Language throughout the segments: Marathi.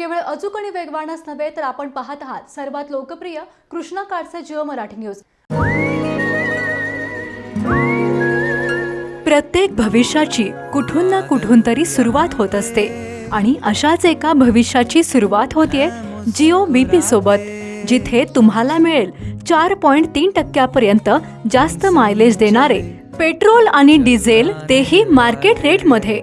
केवळ अचूक आणि वेगवानच नव्हे तर आपण पाहत आहात सर्वात लोकप्रिय कृष्णा काडचे जिओ मराठी न्यूज. प्रत्येक भविष्याची कुठून ना कुठून तरी सुरुवात होत असते. आणि अशाच एका भविष्याची सुरुवात होतीये जिओ बीपी सोबत जिथे तुम्हाला मिळेल चार पॉइंट तीन टक्क्यापर्यंत जास्त मायलेज देणारे पेट्रोल आणि डिझेल तेही मार्केट रेटमध्ये.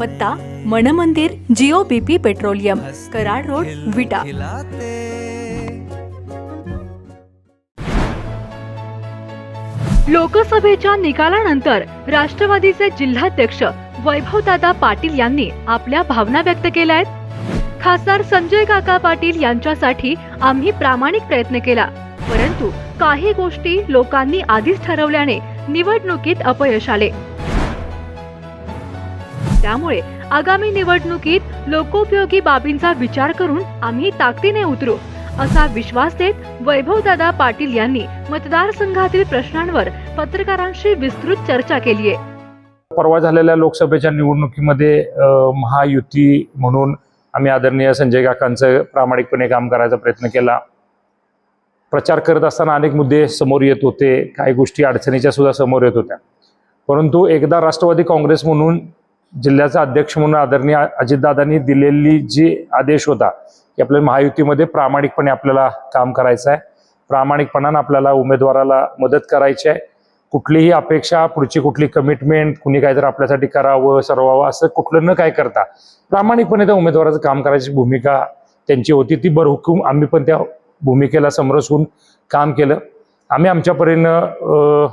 पत्ता Manmandir Jio BP petroleum Karad road Vita. लोकसभेच्या निकालानंतर राष्ट्रवादीचे जिल्हाध्यक्ष वैभवदादा पाटील यांनी आपल्या भावना व्यक्त केल्या आहेत. खासदार संजय काका पाटील यांच्यासाठी आम्ही प्रामाणिक प्रयत्न केला. परंतु काही गोष्टी लोकांनी आधीच ठरवल्याने निवडणुकीत अपयश आले. त्यामुळे आगामी निवडणुकीत लोकोपयोगी बाबींचा विचार करून आम्ही ताकदीने उतरू असा विश्वास देत वैभवदादा पाटील यांनी मतदारसंघातील प्रश्नांवर पत्रकारांशी विस्तृत चर्चा केली आहे. परवा झालेल्या लोकसभेच्या निवडणुकीमध्ये महायुती म्हणून आम्ही आदरणीय संजय काकांचं प्रामाणिकपणे काम करायचा प्रयत्न केला. प्रचार करत असताना अनेक मुद्दे समोर येत होते काही गोष्टी अडचणीच्या सुद्धा समोर येत होत्या. परंतु एकदा राष्ट्रवादी काँग्रेस म्हणून जिल्ह्याचा अध्यक्ष म्हणून आदरणीय अजितदादांनी दिलेली जी आदेश होता की आपल्या महायुतीमध्ये प्रामाणिकपणे आपल्याला काम करायचं आहे. प्रामाणिकपणानं आपल्याला उमेदवाराला मदत करायची आहे. कुठलीही अपेक्षा पुढची कुठली कमिटमेंट कुणी काहीतरी आपल्यासाठी करावं सरवावं असं कुठलं न काय करता प्रामाणिकपणे त्या उमेदवाराचं काम करायची भूमिका त्यांची होती. ती बरहुकूम आम्ही पण त्या भूमिकेला समरस होऊन काम केलं. आम्ही आमच्या परीनं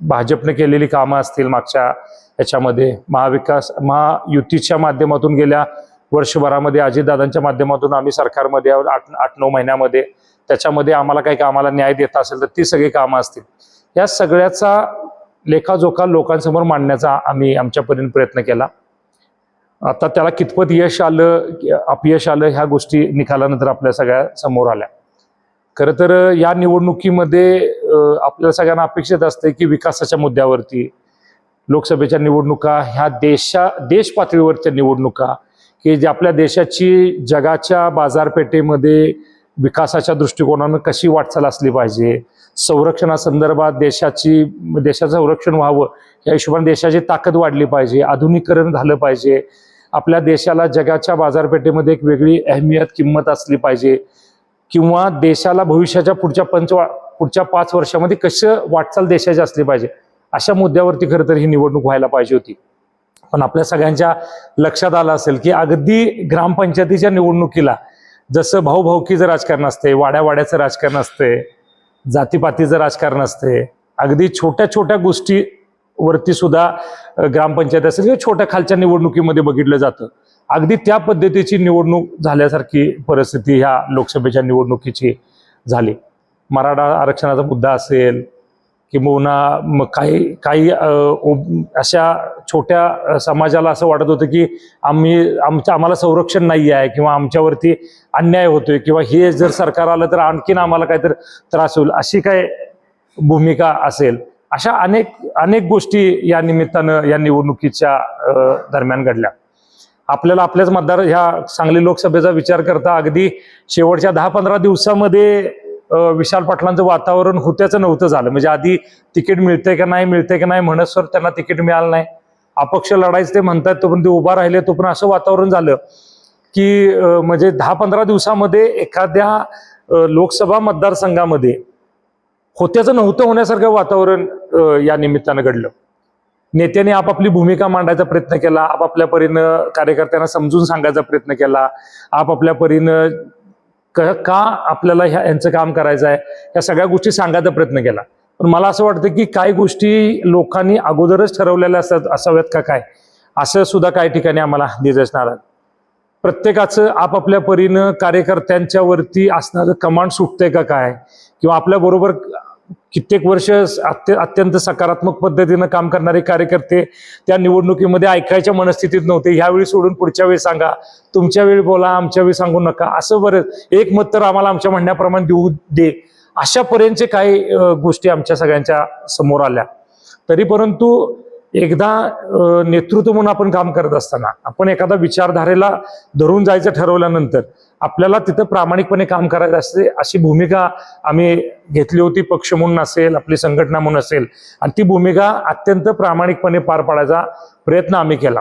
भाजपने केलेली कामं असतील मागच्या याच्यामध्ये महाविकास महायुतीच्या माध्यमातून गेल्या वर्षभरामध्ये अजितदादांच्या माध्यमातून आम्ही सरकारमध्ये आठ आठ नऊ महिन्यामध्ये. त्याच्यामध्ये आम्हाला काही कामाला न्याय देत असेल तर ती सगळी कामं असतील. या सगळ्याचा लेखाजोखा लोकांसमोर मांडण्याचा आम्ही आमच्या प्रयत्न केला. आता त्याला कितपत यश आलं अपयश आलं ह्या गोष्टी निकालानंतर आपल्या सगळ्या समोर आल्या. खरं तर या निवडणुकीमध्ये आपल्या सगळ्यांना अपेक्षित असते की विकासाच्या मुद्द्यावरती लोकसभेच्या निवडणुका ह्या देशा देश पातळीवरच्या निवडणुका की जे आपल्या देशाची जगाच्या बाजारपेठेमध्ये विकासाच्या दृष्टिकोनानं कशी वाटचाल असली पाहिजे संरक्षणासंदर्भात देशाची देशाचं संरक्षण व्हावं या हिशोबाने देशाची ताकद वाढली पाहिजे आधुनिकरण झालं पाहिजे आपल्या देशाला जगाच्या बाजारपेठेमध्ये एक वेगळी अहमियत किंमत असली पाहिजे किंवा देशाला भविष्याच्या पुढच्या पंच पुढच्या पाच वर्षामध्ये कसं वाटचाल देशाची असली पाहिजे अशा मुद्द्यावरती खरं तर ही निवडणूक व्हायला पाहिजे होती. पण आपल्या सगळ्यांच्या लक्षात आलं असेल की अगदी ग्रामपंचायतीच्या निवडणुकीला जसं भाऊभाऊकीचं राजकारण असते वाड्यावाड्याचं राजकारण असते जातीपातीचं राजकारण असते अगदी छोट्या छोट्या गोष्टीवरती सुद्धा ग्रामपंचायत असेल किंवा छोट्या खालच्या निवडणुकीमध्ये बघितलं जातं. अगदी त्या पद्धतीची निवडणूक झाल्यासारखी परिस्थिती ह्या लोकसभेच्या निवडणुकीची झाली. मराठा आरक्षणाचा मुद्दा असेल किंबहुना मग काही काही अशा छोट्या समाजाला असं वाटत होतं की आम्ही आमचं आम्हाला संरक्षण नाही आहे किंवा आमच्यावरती अन्याय होतोय किंवा हे जर सरकार आलं तर आणखीन आम्हाला काहीतरी त्रास होईल अशी काय भूमिका असेल? अशा अनेक अनेक गोष्टी या निमित्तानं या निवडणुकीच्या दरम्यान घडल्या. आपल्याला आपल्याच मतदार ह्या सांगली लोकसभेचा विचार करता अगदी शेवटच्या दहा पंधरा दिवसामध्ये विशाल पाटलांचं वातावरण होत्याचं नव्हतं झालं. म्हणजे आधी तिकीट मिळतंय का नाही मिळतंय का नाही म्हणत सर त्यांना तिकीट मिळालं नाही. अपक्ष लढायचं ते म्हणतात तोपर्यंत ते उभा राहिले तोपर्यंत असं वातावरण झालं की म्हणजे दहा पंधरा दिवसामध्ये एखाद्या लोकसभा मतदारसंघामध्ये होत्याचं नव्हतं होण्यासारखं वातावरण या निमित्तानं घडलं. नेत्याने आपापली भूमिका मांडायचा प्रयत्न केला आपापल्या परीनं कार्यकर्त्यांना समजून सांगायचा प्रयत्न केला आपापल्या परीनं क- का आपल्याला ह्या यांचं काम करायचं आहे? या सगळ्या गोष्टी सांगायचा प्रयत्न केला. पण मला असं वाटतं की काही गोष्टी लोकांनी अगोदरच ठरवलेल्या असतात असाव्यात का काय? असं सुद्धा काही ठिकाणी आम्हाला दिसणार आहे प्रत्येकाचं आपापल्या परीनं कार्यकर्त्यांच्यावरती असणारं कमांड सुटतंय का काय? किंवा आपल्याबरोबर कित्येक वर्ष अत्य अत्यंत सकारात्मक पद्धतीनं काम करणारे कार्यकर्ते त्या निवडणुकीमध्ये ऐकायच्या मनस्थितीत नव्हते. ह्यावेळी सोडून पुढच्या वेळी सांगा. तुमच्या वेळी बोला आमच्या वेळी सांगू नका. असं बरं एक मत तर आम्हाला आमच्या म्हणण्याप्रमाणे देऊ दे. अशापर्यंतचे काही गोष्टी आमच्या सगळ्यांच्या समोर आल्या. तरी परंतु एकदा नेतृत्व म्हणून आपण काम करत असताना आपण एखादा विचारधारेला धरून जायचं ठरवल्यानंतर आपल्याला तिथं प्रामाणिकपणे काम करायचं असते अशी भूमिका आम्ही घेतली होती पक्ष म्हणून असेल आपली संघटना म्हणून असेल. आणि ती भूमिका अत्यंत प्रामाणिकपणे पार पाडायचा प्रयत्न आम्ही केला.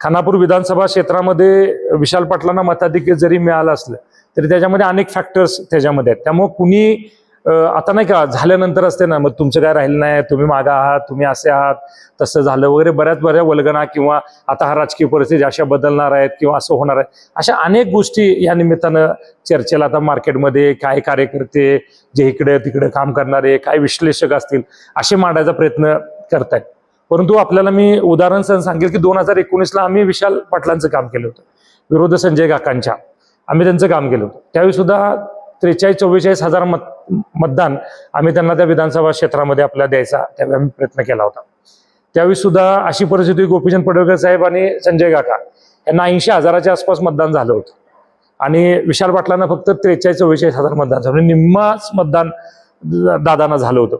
खानापूर विधानसभा क्षेत्रामध्ये विशाल पाटलांना मताधिक्य जरी मिळालं असलं तरी त्याच्यामध्ये अनेक फॅक्टर्स त्याच्यामध्ये आहेत. त्यामुळं कुणी आता नाही का झाल्यानंतर असते ना मग तुमचं काय राहिलं नाही तुम्ही मागा आहात तुम्ही असे आहात तसं झालं वगैरे बऱ्याच बऱ्या वल्गना किंवा आता हा राजकीय परिस्थिती अशा बदलणार आहेत किंवा असं होणार आहे अशा अनेक गोष्टी या निमित्तानं चर्चेला आता मार्केटमध्ये काय कार्यकर्ते जे इकडे तिकडे काम करणारे काय विश्लेषक असतील असे मांडायचा प्रयत्न करतायत. परंतु आपल्याला मी उदाहरण सण सांगेल की दोन हजार एकोणीसला आम्ही विशाल पाटलांचं काम केलं होतं विरोध संजय काकांच्या. आम्ही त्यांचं काम केलं होतं. त्यावेळी सुद्धा त्रेचाळीस चव्वेचाळीस हजार मत मतदान आम्ही त्यांना त्या विधानसभा क्षेत्रामध्ये आपल्याला द्यायचा त्यावेळी आम्ही प्रयत्न केला होता. त्यावेळी सुद्धा अशी परिस्थिती गोपीचंद पडळकर साहेब आणि संजय काका यांना ऐंशी हजाराच्या आसपास मतदान झालं होतं. आणि विशाल पाटलांना फक्त त्रेचाळीस चव्वेचाळीस हजार मतदान झालं निम्माच मतदान दादांना झालं होतं.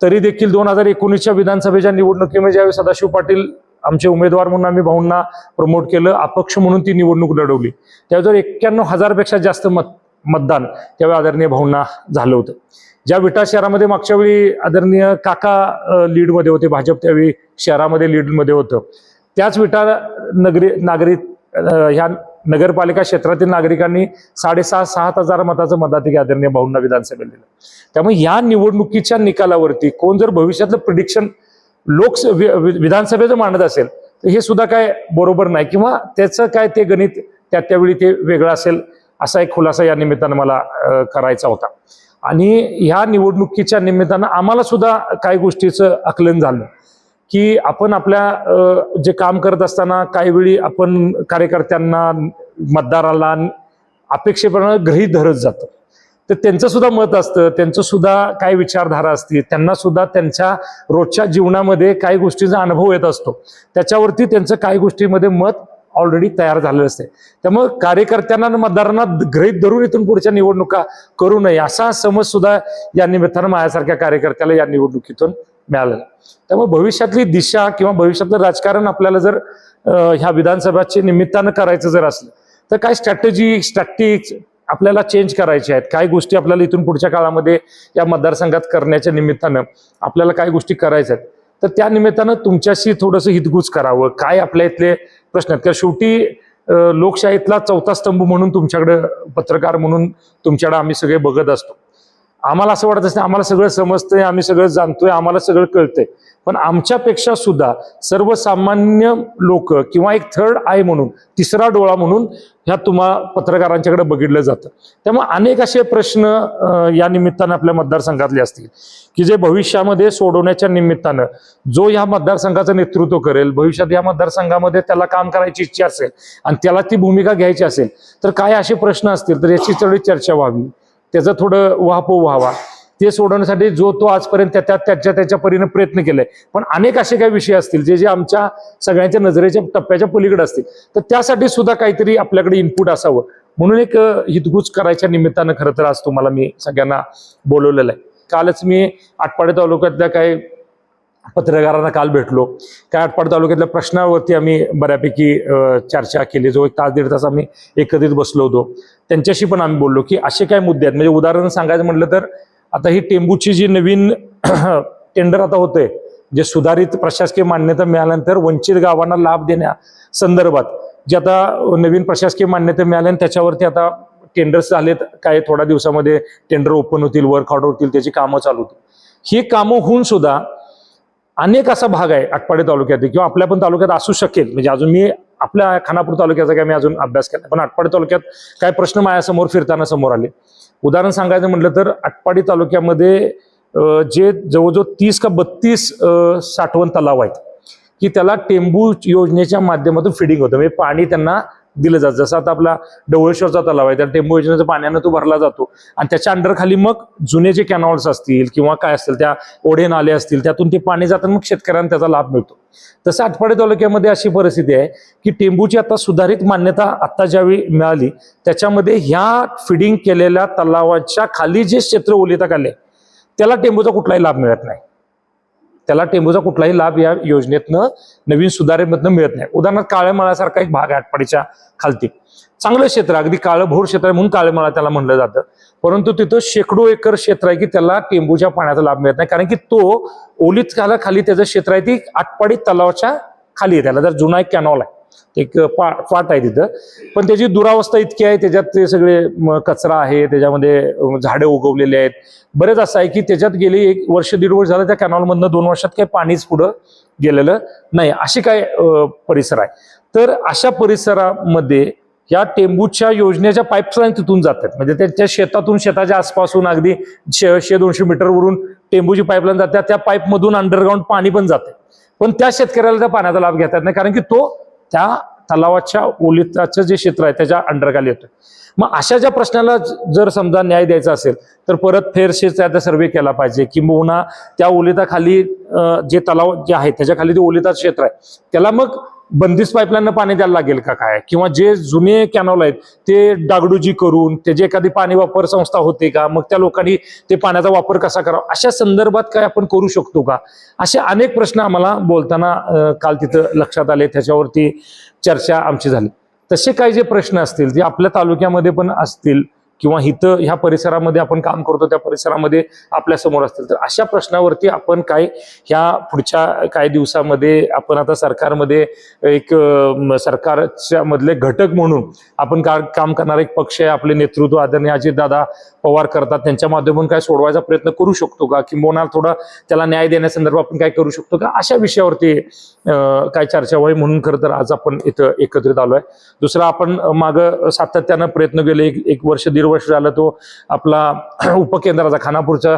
तरी देखील दोन हजार एकोणीसच्या विधानसभेच्या निवडणुकीमध्ये ज्यावेळी सदाशिव पाटील आमचे उमेदवार म्हणून आम्ही भाऊंना प्रमोट केलं अपक्ष म्हणून ती निवडणूक लढवली. त्यावेळी जर एक्क्याण्णव हजारपेक्षा जास्त मत मतदान त्यावेळी आदरणीय भाऊंना झालं होतं. ज्या विटा शहरामध्ये मागच्या वेळी आदरणीय काका लीडमध्ये होते भाजप त्यावेळी शहरामध्ये लीडमध्ये होतं. त्याच विटा नगरी नागरिक ह्या नगरपालिका क्षेत्रातील नागरिकांनी साडेसहा सात हजार मताचं मताधिक आदरणीय भाऊंना विधानसभेत दिलं. त्यामुळे या निवडणुकीच्या निकालावरती कोण जर भविष्यातलं प्रिडिक्शन लोकस वि- वि- विधानसभेचं मांडत असेल तर हे सुद्धा काय बरोबर नाही किंवा त्याचं काय ते गणित त्या त्यावेळी ते वेगळं असेल असा एक खुलासा या निमित्तानं मला करायचा होता. आणि ह्या निवडणुकीच्या निमित्तानं आम्हाला सुद्धा काही गोष्टीचं आकलन झालं. की आपण आपल्या जे काम करत असताना काही वेळी आपण कार्यकर्त्यांना मतदाराला अपेक्षेप्रमाणे गृहीत धरत जातं. तर त्यांचं सुद्धा मत असतं त्यांचं सुद्धा काय विचारधारा असते त्यांना सुद्धा त्यांच्या रोजच्या जीवनामध्ये काही गोष्टींचा अनुभव येत असतो. त्याच्यावरती त्यांचं काही गोष्टीमध्ये मत ऑलरेडी तयार झालेलं असते त्यामुळे कार्यकर्त्यांना मतदारांना गृहीत धरून इथून पुढच्या निवडणुका करू नये असा समज सुद्धा या निमित्तानं माझ्यासारख्या कार्यकर्त्याला या निवडणुकीतून मिळालेला त्यामुळे भविष्यातली दिशा किंवा भविष्यातलं राजकारण आपल्याला जर ह्या विधानसभाच्या निमित्तानं करायचं जर असलं तर काय स्ट्रॅटेजी स्ट्रॅक्टिक्स आपल्याला चेंज करायचे आहेत? काय गोष्टी आपल्याला इथून पुढच्या काळामध्ये या मतदारसंघात करण्याच्या निमित्तानं आपल्याला काय गोष्टी करायच्या आहेत? तर त्या निमित्तानं तुमच्याशी थोडंसं हितगुज करावं. काय आपल्या इथले प्रश्न आहेत? कारण शेवटी लोकशाहीतला चौथा स्तंभ म्हणून तुमच्याकडे पत्रकार म्हणून तुमच्याकडे आम्ही सगळे बघत असतो. आम्हाला असं वाटत असतं आम्हाला सगळं समजतंय आम्ही सगळं जाणतोय आम्हाला सगळं कळतंय. पण आमच्यापेक्षा सुद्धा सर्वसामान्य लोक किंवा एक थर्ड आय म्हणून तिसरा डोळा म्हणून ह्या तुम्हा पत्रकारांच्याकडे बघितलं जातं. त्यामुळे अनेक असे प्रश्न या निमित्तानं आपल्या मतदारसंघातले असतील की जे भविष्यामध्ये सोडवण्याच्या निमित्तानं जो ह्या मतदारसंघाचं नेतृत्व करेल भविष्यात या मतदारसंघामध्ये त्याला काम करायची इच्छा असेल आणि त्याला ती भूमिका घ्यायची असेल तर काय असे प्रश्न असतील तर याची थोडी चर्चा व्हावी. त्याचं थोडं वाहपो व्हावा. ते सोडवण्यासाठी जो तो आजपर्यंत त्या त्या- त्याच्या त्याच्या परीने प्रयत्न केलाय. पण अनेक असे काही विषय असतील जे जे आमच्या सगळ्यांच्या नजरेच्या टप्प्याच्या पलीकडे असतील तर त्यासाठी सुद्धा काहीतरी आपल्याकडे इनपुट असावं. म्हणून एक हितगुज करायच्या निमित्तानं खरं तर आज तुम्हाला मी सगळ्यांना बोलवलेलं आहे. कालच मी आटपाडी तालुक्यातल्या काही पत्रकारांना काल भेटलो. काय आटपाड तालुक्यातल्या प्रश्नावरती आम्ही बऱ्यापैकी चर्चा केली. जो एक तास दीड तास आम्ही एकत्रित बसलो होतो. त्यांच्याशी पण आम्ही बोललो की असे काय मुद्दे आहेत? म्हणजे उदाहरण सांगायचं म्हटलं तर आता ही टेंबूची जी नवीन टेंडर आता होते जे सुधारित प्रशासकीय मान्यता मिळाल्यानंतर वंचित गावांना लाभ देण्या संदर्भात जे आता नवीन प्रशासकीय मान्यता मिळाल्याने त्याच्यावरती आता टेंडर्स झालेत काय थोड्या दिवसामध्ये टेंडर ओपन होतील वर्क ऑर्डर होतील त्याची कामं चालू होतील. ही कामं होऊन सुद्धा अनेक असा भाग आहे आटपाडी तालुक्यात किंवा आपल्या पण तालुक्यात असू शकेल. म्हणजे अजून मी आपल्या खानापूर तालुक्याचा काय मी अजून अभ्यास केला पण आटपाडी तालुक्यात काय प्रश्न माझ्यासमोर फिरताना समोर आले. उदाहरण सांगायचं म्हटलं तर आटपाडी तालुक्यामध्ये जे जवळजवळ तीस का बत्तीस साठवण तलाव आहेत की त्याला टेंबू योजनेच्या माध्यमातून फिडिंग होतं. म्हणजे पाणी त्यांना दिलं जातं. जसं आता आपला डवळेश्वरचा तलाव आहे त्या टेंबू योजनेच्या पाण्यानं तो भरला जातो. आणि त्याच्या अंडरखाली मग जुने जे कॅनॉल्स असतील किंवा काय असतील त्या ओढे नाले असतील त्यातून ते पाणी जाताना मग शेतकऱ्यांना त्याचा लाभ मिळतो. तसं आठवाडे तालुक्यामध्ये अशी परिस्थिती आहे की टेंबूची आता सुधारित मान्यता आत्ता ज्यावेळी मिळाली त्याच्यामध्ये ह्या फिडिंग केलेल्या तलावाच्या खाली जे क्षेत्र ओलिता आले त्याला टेंबूचा कुठलाही लाभ मिळत नाही. त्याला टेंबूचा कुठलाही लाभ या योजनेतनं नवीन सुधारेमधनं मिळत नाही. उदाहरणार्थ काळेमाळासारखा एक भाग आहे आटपाडीच्या खालती. चांगलं क्षेत्र अगदी काळभोर क्षेत्र आहे म्हणून काळेमाळा त्याला म्हणलं जातं. परंतु तिथं शेकडो एकर क्षेत्र आहे की त्याला टेंबूच्या पाण्याचा लाभ मिळत नाही. कारण की तो ओलीत खाला खाली त्याचं क्षेत्र आहे ती आटपाडी तलावाच्या खाली आहे त्याला. जर जुना एक कॅनॉल आहे. एक पा फाट आहे तिथं. पण त्याची दुरावस्था इतकी आहे त्याच्यात ते सगळे कचरा आहे त्याच्यामध्ये झाडे उगवलेले आहेत. बरेच असं आहे की त्याच्यात गेली एक वर्ष दीड वर्ष झालं त्या कॅनॉलमधनं दोन वर्षात काही पाणीच पुढं गेलेलं नाही. अशी काय परिसर आहे. तर अशा परिसरामध्ये या टेंबूच्या योजनेच्या पाईपलाईन तिथून जातात म्हणजे त्याच्या शेतातून शेताच्या आसपासून अगदी शे शे दोनशे मीटरवरून टेंबूची पाईपलाईन जाते. त्या पाईपमधून अंडरग्राऊंड पाणी पण जाते. पण त्या शेतकऱ्याला त्या पाण्याचा लाभ घेता येत नाही. कारण की तो त्या तलावाच्या ओलिताचं जे क्षेत्र आहे त्याच्या अंडरखाली येतं मग अशा ज्या प्रश्नाला जर समजा न्याय द्यायचा असेल तर परत फेरशेच त्याचा सर्वे केला पाहिजे किंबहुना त्या ओलिताखाली जे तलाव जे आहे त्याच्याखाली जे ओलिता क्षेत्र आहे त्याला मग बंदिस्त पाईपलाईन पाणी द्यायला लागेल का काय? किंवा जे जुने कॅनॉल आहेत ते डागडुजी करून त्याची एखादी पाणी वापर संस्था होते का मग त्या लोकांनी ते पाण्याचा वापर कसा करावा? अशा संदर्भात काय आपण करू शकतो का? असे अनेक प्रश्न आम्हाला बोलताना काल तिथं लक्षात आले त्याच्यावरती चर्चा आमची झाली. तसे काही जे प्रश्न असतील जे आपल्या तालुक्यामध्ये पण असतील किंवा इथं ह्या परिसरामध्ये आपण काम करतो त्या परिसरामध्ये आपल्यासमोर असतील. तर अशा प्रश्नावरती आपण काय ह्या पुढच्या काही दिवसामध्ये आपण आता सरकारमध्ये एक सरकारच्या मधले घटक म्हणून आपण का काम करणारा एक पक्ष आहे आपले नेतृत्व आदरणीय अजितदादा पवार करतात. त्यांच्या माध्यमातून काय सोडवायचा प्रयत्न करू शकतो का? किंवा थोडा त्याला न्याय देण्यासंदर्भात आपण काय करू शकतो का? अशा विषयावरती काय चर्चा व्हावी म्हणून खरं तर आज आपण इथं एकत्रित आलो आहे दुसरा आपण माग सातत्यानं प्रयत्न केले. एक एक वर्ष दीड वर्ष झालं तो आपला उपकेंद्राचा खानापूरचा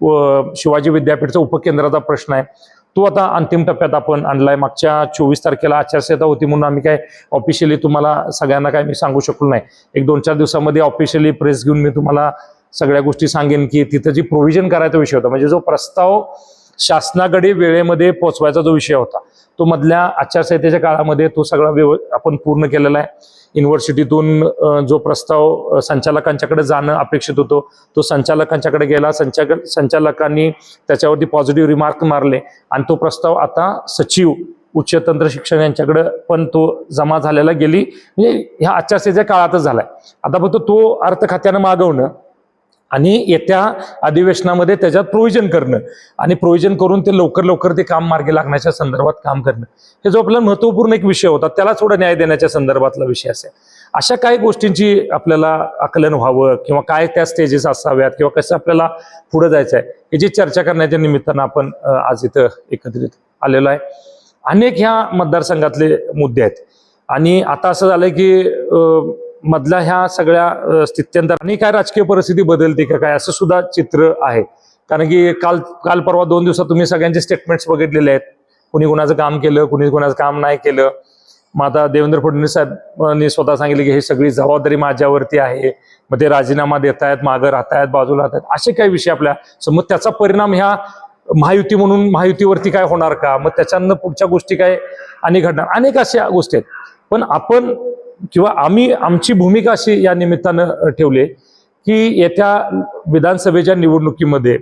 व शिवाजी विद्यापीठचा उपकेंद्राचा प्रश्न आहे. तो आता अंतिम टप्प्यात आपण आणलाय. मागच्या चोवीस तारखेला आचारसंहिता होती म्हणून आम्ही काय ऑफिशियली तुम्हाला सगळ्यांना काय मी सांगू शकलो नाही. एक दोन चार दिवसामध्ये ऑफिशियली प्रेस घेऊन मी तुम्हाला सगळ्या गोष्टी सांगेन की तिथं जी प्रोव्हिजन करायचा विषय होता म्हणजे जो प्रस्ताव शासनाकडे वेळेमध्ये पोहोचवायचा जो विषय होता तो मधल्या आचारसंहितेच्या काळामध्ये तो सगळा व्यव आपण पूर्ण केलेला आहे. युनिव्हर्सिटीतून जो प्रस्ताव संचालकांच्याकडे जाणं अपेक्षित होतो तो संचालकांच्याकडे गेला. संचालक संचालकांनी त्याच्यावरती पॉझिटिव्ह रिमार्क मारले आणि तो प्रस्ताव आता सचिव उच्च तंत्र शिक्षण यांच्याकडे पण तो जमा झालेला गेली. म्हणजे ह्या आचारसंहितेच्या काळातच झालाय. आता फक्त तो अर्थ खात्यानं मागवणं आणि येत्या अधिवेशनामध्ये त्याच्यात प्रोव्हिजन करणं. आणि प्रोव्हिजन करून ते लवकर लवकर ते काम मार्गी लागण्याच्या संदर्भात काम करणं. हे जो आपला महत्त्वपूर्ण एक विषय होता त्याला थोडा न्याय देण्याच्या संदर्भातला विषय असेल. अशा काही गोष्टींची आपल्याला आकलन व्हावं किंवा काय त्या स्टेजेस असाव्यात किंवा कसं आपल्याला पुढे जायचं आहे याची चर्चा करण्याच्या निमित्तानं आपण आज इथं एकत्रित आलेलो आहे. अनेक ह्या मतदारसंघातले मुद्दे आहेत. आणि आता असं झालंय की मधल्या ह्या सगळ्या स्थित्यंतर आणि काय राजकीय परिस्थिती बदलते का काय? असं सुद्धा चित्र आहे. कारण की काल काल परवा दोन दिवसात तुम्ही सगळ्यांचे स्टेटमेंट्स बघितलेले आहेत. कुणी कुणाचं काम केलं कुणी कुणाचं काम नाही केलं. मग आता देवेंद्र फडणवीस साहेबांनी स्वतः सांगितले की हे सगळी जबाबदारी माझ्यावरती आहे. मग ते राजीनामा देत आहेत मागं राहत आहेत बाजूला राहत आहेत. असे काही विषय आपल्यासमोर त्याचा परिणाम ह्या महायुती म्हणून महायुतीवरती काय होणार का? मग त्याच्यानं पुढच्या गोष्टी काय अनेक घडणार? अनेक अशा गोष्टी आहेत. पण आपण किंवा आम्ही आमची भूमिका अशी या निमित्तानं अ, ठेवली की येत्या विधानसभेच्या निवडणुकीमध्ये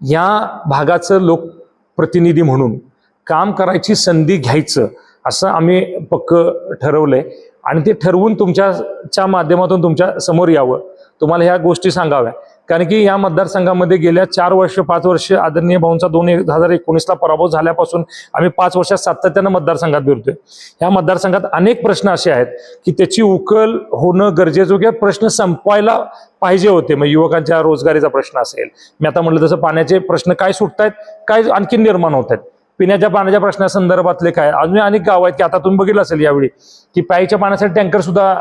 या भागाचं लोकप्रतिनिधी म्हणून काम करायची संधी घ्यायचं असं आम्ही पक्क ठरवलंय. आणि ते ठरवून तुमच्याच्या माध्यमातून तुमच्यासमोर यावं. तुम्हाला ह्या गोष्टी सांगाव्या. कारण की या मतदारसंघामध्ये गेल्या चार वर्ष पाच वर्ष आदरणीय भाऊंचा दोन हजार एकोणीसला पराभव झाल्यापासून आम्ही पाच वर्षात सातत्यानं मतदारसंघात भिरतोय या मतदारसंघात अनेक प्रश्न असे आहेत की त्याची उकल होणं गरजेचं किंवा प्रश्न संपवायला पाहिजे होते. मग युवकांच्या रोजगारीचा प्रश्न असेल. मी आता म्हटलं तसं पाण्याचे प्रश्न काय सुटत आहेत काय आणखी निर्माण होत आहेत पिण्याच्या पाण्याच्या प्रश्नासंदर्भातले काय? अजून अनेक गाव आहेत की आता तुम्ही बघितलं असेल यावेळी की प्यायच्या पाण्यासाठी टँकर सुद्धा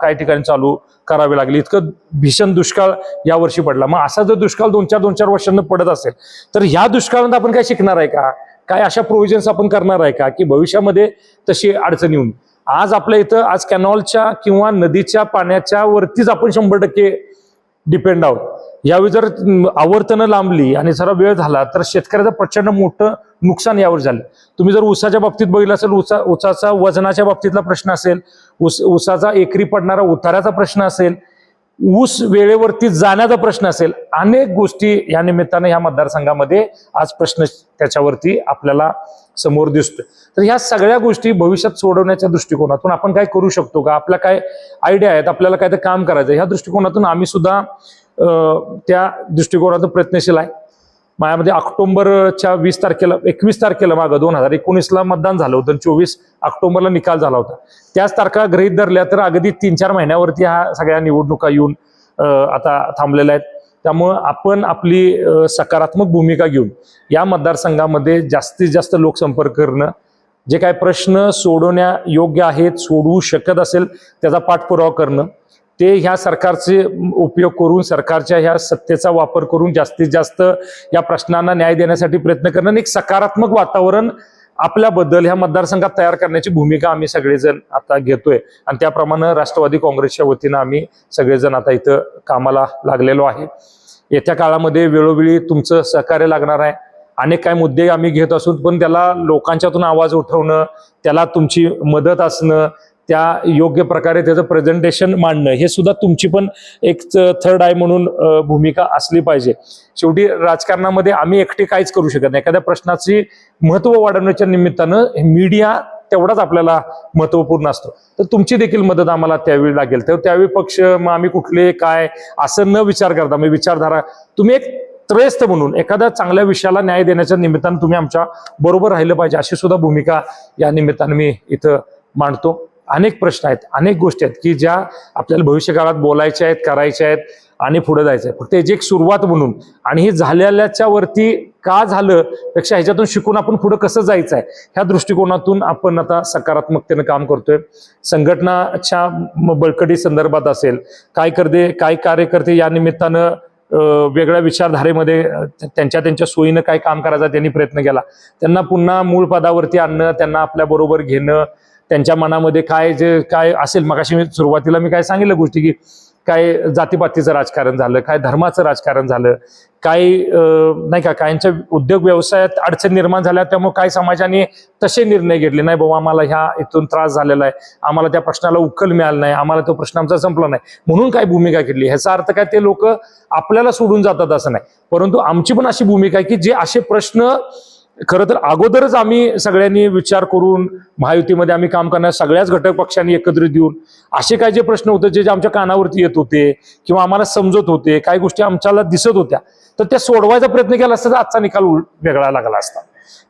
काही ठिकाणी चालू करावे लागले. इतकं भीषण दुष्काळ यावर्षी पडला. मग असा जर दुष्काळ दोन चार दोन चार वर्षांना पडत असेल तर ह्या दुष्काळात आपण काय शिकणार आहे का? काय अशा प्रोव्हिजन्स आपण करणार आहे का? की भविष्यामध्ये तशी अडचण येऊन. आज आपल्या इथं आज कॅनॉलच्या किंवा नदीच्या पाण्याच्या वरतीच आपण शंभर टक्के डिपेंड आहोत. यावेळी जर आवर्तनं लांबली आणि जरा वेळ झाला तर शेतकऱ्याचं प्रचंड मोठं नुकसान यावर झालं. तुम्ही जर ऊसाच्या बाबतीत बघितलं असेल ऊसा ऊसाचा वजनाच्या बाबतीतला प्रश्न असेल ऊस ऊसाचा एकरी पडणारा उताराचा प्रश्न असेल ऊस वेळेवरती जाण्याचा प्रश्न असेल अनेक गोष्टी या निमित्तानं ह्या मतदारसंघामध्ये आज प्रश्न त्याच्यावरती आपल्याला समोर दिसतोय. तर ह्या सगळ्या गोष्टी भविष्यात सोडवण्याच्या दृष्टिकोनातून आपण काय करू शकतो का? आपल्या काय आयडिया आहेत? आपल्याला काय ते काम करायचं ह्या दृष्टिकोनातून आम्ही सुद्धा त्या दृष्टिकोनातून प्रयत्नशील आहे. माझ्यामध्ये ऑक्टोंबरच्या वीस तारखेला एकवीस तारखेला मागं दोन हजार एकोणीसला मतदान झालं होतं चोवीस ऑक्टोबरला निकाल झाला होता. त्याच तारखा गृहीत धरल्या तर अगदी तीन चार महिन्यावरती ह्या सगळ्या निवडणुका येऊन आता थांबलेल्या आहेत. त्यामुळं आपण आपली सकारात्मक भूमिका घेऊन या मतदारसंघामध्ये जास्तीत जास्त लोकसंपर्क करणं जे काय प्रश्न सोडवण्या योग्य आहेत सोडवू शकत असेल त्याचा पाठपुरावा करणं ते ह्या सरकारचे उपयोग करून सरकारच्या ह्या सत्तेचा वापर करून जास्तीत जास्त या प्रश्नांना न्याय देण्यासाठी प्रयत्न करणं आणि एक सकारात्मक वातावरण आपल्याबद्दल ह्या मतदारसंघात तयार करण्याची भूमिका आम्ही सगळेजण आता घेतोय. आणि त्याप्रमाणे राष्ट्रवादी काँग्रेसच्या वतीनं आम्ही सगळेजण आता इथं कामाला लागलेलो आहे. येत्या काळामध्ये वेळोवेळी तुमचं सहकार्य लागणार आहे. अनेक काय मुद्दे आम्ही घेत असून पण त्याला लोकांच्यातून आवाज उठवणं त्याला तुमची मदत असणं त्या योग्य प्रकारे त्याचं प्रेझेंटेशन मांडणं हे सुद्धा तुमची पण एक थर्ड आय म्हणून भूमिका असली पाहिजे. शेवटी राजकारणामध्ये आम्ही एकटे काहीच करू शकत नाही. एखाद्या प्रश्नाची महत्त्व वाढवण्याच्या निमित्तानं मीडिया तेवढाच आपल्याला महत्त्वपूर्ण असतो. तर तुमची देखील मदत आम्हाला त्यावेळी लागेल. तर त्यावेळी पक्ष मग आम्ही कुठले काय असं न विचार करता मग विचारधारा तुम्ही एक त्रयस्थ म्हणून एखाद्या चांगल्या विषयाला न्याय देण्याच्या निमित्तानं तुम्ही आमच्या बरोबर राहिलं पाहिजे अशी सुद्धा भूमिका या निमित्तानं मी इथं मांडतो. अनेक प्रश्न आहेत अनेक गोष्टी आहेत की ज्या आपल्याला भविष्यकाळात बोलायच्या आहेत करायच्या आहेत आणि पुढे जायचं आहे फक्त याची एक सुरुवात म्हणून. आणि हे झालेल्याच्या वरती का झालं पेक्षा ह्याच्यातून शिकून आपण पुढे कसं जायचं आहे ह्या दृष्टिकोनातून आपण आता सकारात्मकतेनं काम करतोय. संघटनाच्या बळकटी संदर्भात असेल काय करते काय कार्यकर्ते या निमित्तानं वेगळ्या विचारधारेमध्ये त्यांच्या त्यांच्या सोयीनं काय काम करायचा त्यांनी प्रयत्न केला. त्यांना पुन्हा मूळ पदावरती आणणं त्यांना आपल्याबरोबर घेणं त्यांच्या मनामध्ये काय जे काय असेल मगाशी मी सुरुवातीला मी काय सांगितलं गोष्टी की काय जातीपातीचं राजकारण झालं काय धर्माचं राजकारण झालं काय नाही का काहींच्या उद्योग व्यवसायात अडचण निर्माण झाल्या त्यामुळे काय समाजाने तसे निर्णय घेतले नाही बाबा आम्हाला ह्या इथून त्रास झालेला आहे आम्हाला त्या प्रश्नाला उकल मिळाला नाही आम्हाला तो प्रश्न आमचा संपला नाही. म्हणून काय भूमिका घेतली? ह्याचा अर्थ काय ते लोक आपल्याला सोडून जातात असं नाही. परंतु आमची पण अशी भूमिका आहे की जे असे प्रश्न खरं तर अगोदरच आम्ही सगळ्यांनी विचार करून महायुतीमध्ये आम्ही काम करणार सगळ्याच घटक पक्षांनी एकत्रित येऊन असे काय जे प्रश्न होते जे जे आमच्या कानावरती येत होते किंवा आम्हाला समजत होते काही गोष्टी आमच्याला दिसत होत्या तर त्या सोडवायचा प्रयत्न केला असता तर आजचा निकाल उल- वेगळा लागला असता.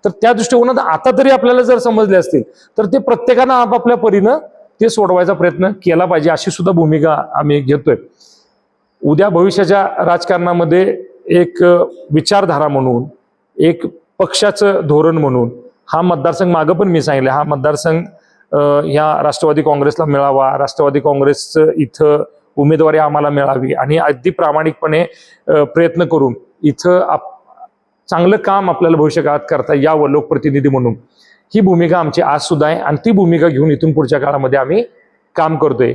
तर त्या दृष्टिकोनात आता तरी आपल्याला जर समजले असतील तर ते प्रत्येकानं आपापल्या परीनं ते सोडवायचा प्रयत्न केला पाहिजे अशी सुद्धा भूमिका आम्ही घेतोय. उद्या भविष्याच्या राजकारणामध्ये एक विचारधारा म्हणून एक पक्षाचं धोरण म्हणून. हा मतदारसंघ मागं पण मी सांगितलं. हा मतदारसंघ ह्या राष्ट्रवादी काँग्रेसला मिळावा. राष्ट्रवादी काँग्रेसचं इथं उमेदवारी आम्हाला मिळावी आणि अगदी प्रामाणिकपणे प्रयत्न करून इथं आप चांगलं काम आपल्याला भविष्यकाळात करता यावं लोकप्रतिनिधी म्हणून. ही भूमिका आमची आज सुद्धा आहे आणि ती भूमिका घेऊन इथून पुढच्या काळामध्ये आम्ही काम करतोय.